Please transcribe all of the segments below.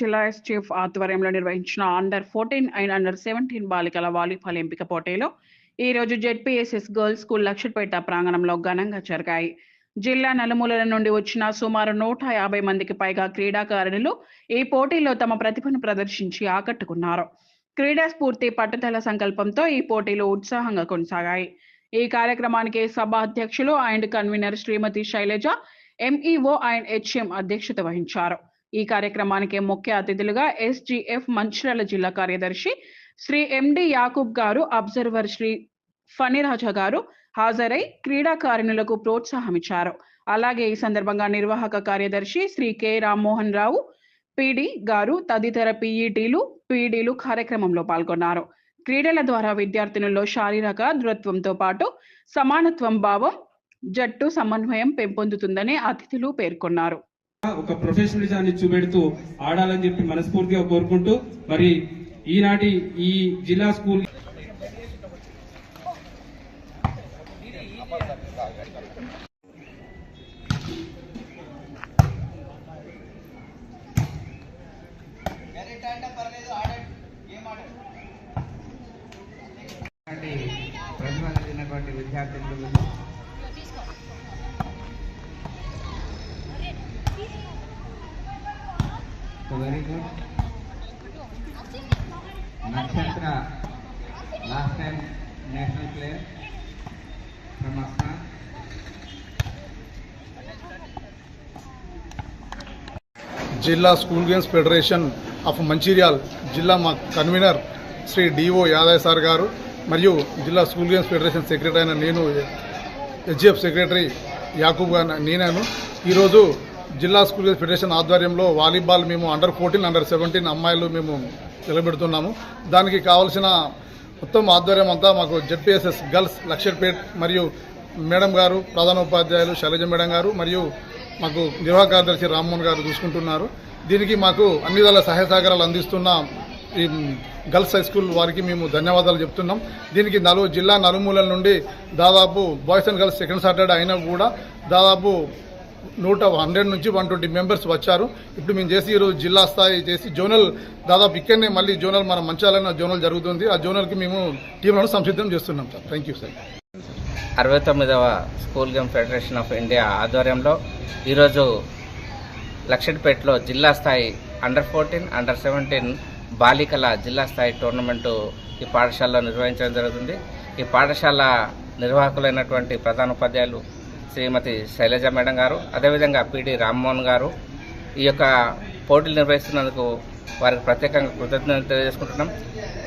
జిల్లా ఎస్టీఎఫ్ ఆధ్వర్యంలో నిర్వహించిన under fourteen and under seventeen బాలికల వాలీబాల్ ఎంపిక పోటీలో ఈ రోజు జెడ్పీఎస్ఎస్ గర్ల్స్ స్కూల్ లక్షపేట ప్రాంగణంలో ఘనంగా జరిగాయి. జిల్లా నలుమూలల నుండి వచ్చిన సుమారు నూట యాభై మందికి పైగా క్రీడాకారిణులు ఈ పోటీలో తమ ప్రతిభను ప్రదర్శించి ఆకట్టుకున్నారు. క్రీడా స్ఫూర్తి పట్టుదల సంకల్పంతో ఈ పోటీలు ఉత్సాహంగా కొనసాగాయి. ఈ కార్యక్రమానికి సభ అధ్యక్షులు and convener Srimathi Sailaja MEO and HM అధ్యక్షత వహించారు. ఈ కార్యక్రమానికి ముఖ్య అతిథులుగా ఎస్జిఎఫ్ మంచిర్యాల జిల్లా కార్యదర్శి శ్రీ ఎండి యాకూబ్ గారు అబ్జర్వర్ శ్రీ ఫణిరాజా గారు హాజరై క్రీడాకారిణులకు ప్రోత్సాహం ఇచ్చారు అలాగే ఈ సందర్భంగా నిర్వాహక కార్యదర్శి శ్రీ కె రామ్మోహన్ రావు పిడి గారు తదితర పిఈటీలు పీడీలు కార్యక్రమంలో పాల్గొన్నారు. క్రీడల ద్వారా విద్యార్థినుల్లో శారీరక దృఢత్వంతో పాటు సమానత్వం భావం జట్టు సమన్వయం పెంపొందుతుందని అతిథులు పేర్కొన్నారు. ఒక ప్రొఫెషనలిజాన్ని చూపెడుతూ ఆడాలని చెప్పి మనస్ఫూర్తిగా కోరుకుంటూ మరి ఈనాటి ఈ జిల్లా స్కూల్ ప్రతిభ విద్యార్థులు very good Nakshatra last time national player from Assam జిల్లా school games federation of Mancherial జిల్లా మా convener Sri DO Yadav sir గారు మరియు జిల్లా స్కూల్ గేమ్స్ ఫెడరేషన్ సెక్రటరీ అయిన నేను హెచ్జిఎఫ్ సెక్రటరీ యాకూబ్ గారు నేనాను. ఈరోజు జిల్లా స్కూల్ ఫెడరేషన్ ఆధ్వర్యంలో వాలీబాల్ మేము అండర్ ఫోర్టీన్ అండర్ సెవెంటీన్ అమ్మాయిలు మేము నిలబెడుతున్నాము. దానికి కావలసిన మొత్తం ఆధ్వర్యం అంతా మాకు జెడ్పీఎస్ఎస్ గర్ల్స్ లక్షర్పేట్ మరియు మేడం గారు ప్రధాన ఉపాధ్యాయులు శైలజ మేడం గారు మరియు మాకు నిర్వాహక కార్యదర్శి రామ్మోహన్ గారు చూసుకుంటున్నారు. దీనికి మాకు అన్ని విధాల సహాయ సహకారాలు అందిస్తున్న ఈ గర్ల్స్ హై స్కూల్ వారికి మేము ధన్యవాదాలు చెప్తున్నాం. దీనికి నలుగు జిల్లా నలుమూలల నుండి దాదాపు boys and girls second Saturday అయినా కూడా దాదాపు నూట హండ్రెడ్ నుంచి వన్ ట్వంటీ మెంబర్స్ వచ్చారు. ఇప్పుడు మేము చేసి ఈరోజు జిల్లా స్థాయి చేసి జోనల్ దాదాపు ఇక్కడనే మళ్ళీ జోనల్ మన మంచాలన్న జోనల్ జరుగుతుంది. ఆ జోనల్కి మేము టీంలను సంసిద్ధం చేస్తున్నాం సార్. థ్యాంక్ యూ సార్ అరవై తొమ్మిదవ school game federation of India ఆధ్వర్యంలో ఈరోజు లక్షడ్పేటలో జిల్లా స్థాయి అండర్ ఫోర్టీన్ అండర్ సెవెంటీన్ బాలికల జిల్లా స్థాయి టోర్నమెంటు ఈ పాఠశాలలో నిర్వహించడం జరుగుతుంది. ఈ పాఠశాల నిర్వాహకులైనటువంటి ప్రధాన ఉపాధ్యాయులు శ్రీమతి శైలజ మేడం గారు అదేవిధంగా పిడి రామ్మోహన్ గారు ఈ యొక్క పోటీలు నిర్వహిస్తున్నందుకు వారికి ప్రత్యేకంగా కృతజ్ఞతలు తెలియజేసుకుంటున్నాం.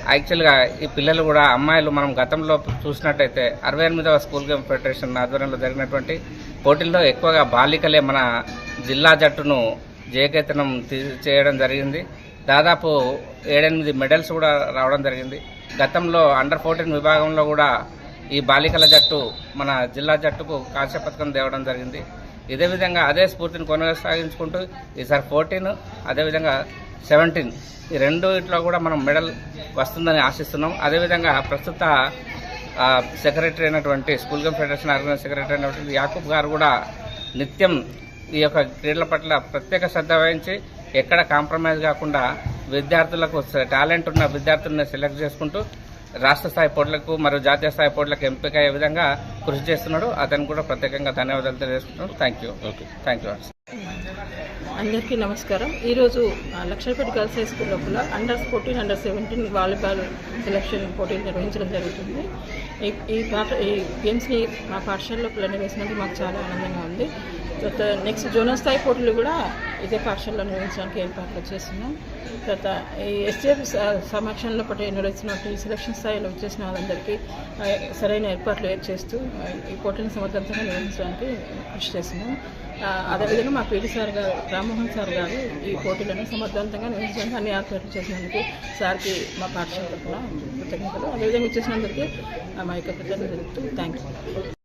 యాక్చువల్గా ఈ పిల్లలు కూడా అమ్మాయిలు మనం గతంలో చూసినట్టయితే అరవై ఎనిమిదవ స్కూల్ గేమ్ ఫెడరేషన్ ఆధ్వర్యంలో జరిగినటువంటి పోటీల్లో ఎక్కువగా బాలికలే మన జిల్లా జట్టును జయకేతనం తీ- చేయడం జరిగింది. దాదాపు ఏడెనిమిది మెడల్స్ కూడా రావడం జరిగింది. గతంలో అండర్ ఫోర్టీన్ విభాగంలో కూడా ఈ బాలికల జట్టు మన జిల్లా జట్టుకు కాంస్య పథకం తేవడం జరిగింది. ఇదే విధంగా అదే స్ఫూర్తిని కొనసాగించుకుంటూ ఈసారి ఫోర్టీన్ అదేవిధంగా సెవెంటీన్ ఈ రెండు ఇట్లో కూడా మనం మెడల్ వస్తుందని ఆశిస్తున్నాం. అదేవిధంగా ప్రస్తుత సెక్రటరీ అయినటువంటి school game federation organise secretary అయినటువంటి యాకూబ్ గారు కూడా నిత్యం ఈ యొక్క క్రీడల పట్ల ప్రత్యేక శ్రద్ధ వహించి ఎక్కడ కాంప్రమైజ్ కాకుండా విద్యార్థులకు టాలెంట్ ఉన్న విద్యార్థులను సెలెక్ట్ చేసుకుంటూ రాష్ట్ర స్థాయి పోటీలకు మరియు జాతీయ స్థాయి పోటీలకు ఎంపిక అయ్యే విధంగా కృషి చేస్తున్నాడు. అతనికి కూడా ప్రత్యేకంగా ధన్యవాదాలు తెలియజేస్తున్నాడు thank you okay thank you అందరికీ నమస్కారం. ఈరోజు ఆ, లక్షలపేట గర్ల్స్ హై స్కూల్ లోపల under fourteen under seventeen volleyball selection పోటీలు నిర్వహించడం జరుగుతుంది. ఈ ఈ పాట ఈ గేమ్స్ని మా పాఠశాల లోపల నిర్వహించినందుకు మాకు చాలా ఆనందంగా ఉంది. నెక్స్ట్ జోనల్ స్థాయి పోటీలు కూడా ఇదే పాఠశాలలో నిర్వహించడానికి ఏర్పాట్లు చేస్తున్నాం. తర్వాత ఈ ఎస్టీఎఫ్ సమక్షంలో పాటు నిర్వహిస్తున్నట్టు ఈ సెలక్షన్ స్థాయిలో వచ్చేసిన వాళ్ళందరికీ సరైన ఏర్పాట్లు చేస్తూ ఈ పోటీని సమర్థవంతంగా నిర్వహించడానికి కృషి చేస్తున్నాం. అదేవిధంగా మా పీడి సార్ గారు రామ్మోహన్ సార్ గారు ఈ పోటీలను సమర్థవంతంగా నిర్వహించడానికి అన్ని ఏర్పాట్లు చేసినందుకు సార్కి మా పాఠశాల తరఫున కృతజ్ఞతలు. అదేవిధంగా వచ్చేసినందుకు మా యొక్క కృతజ్ఞతలు థ్యాంక్ యూ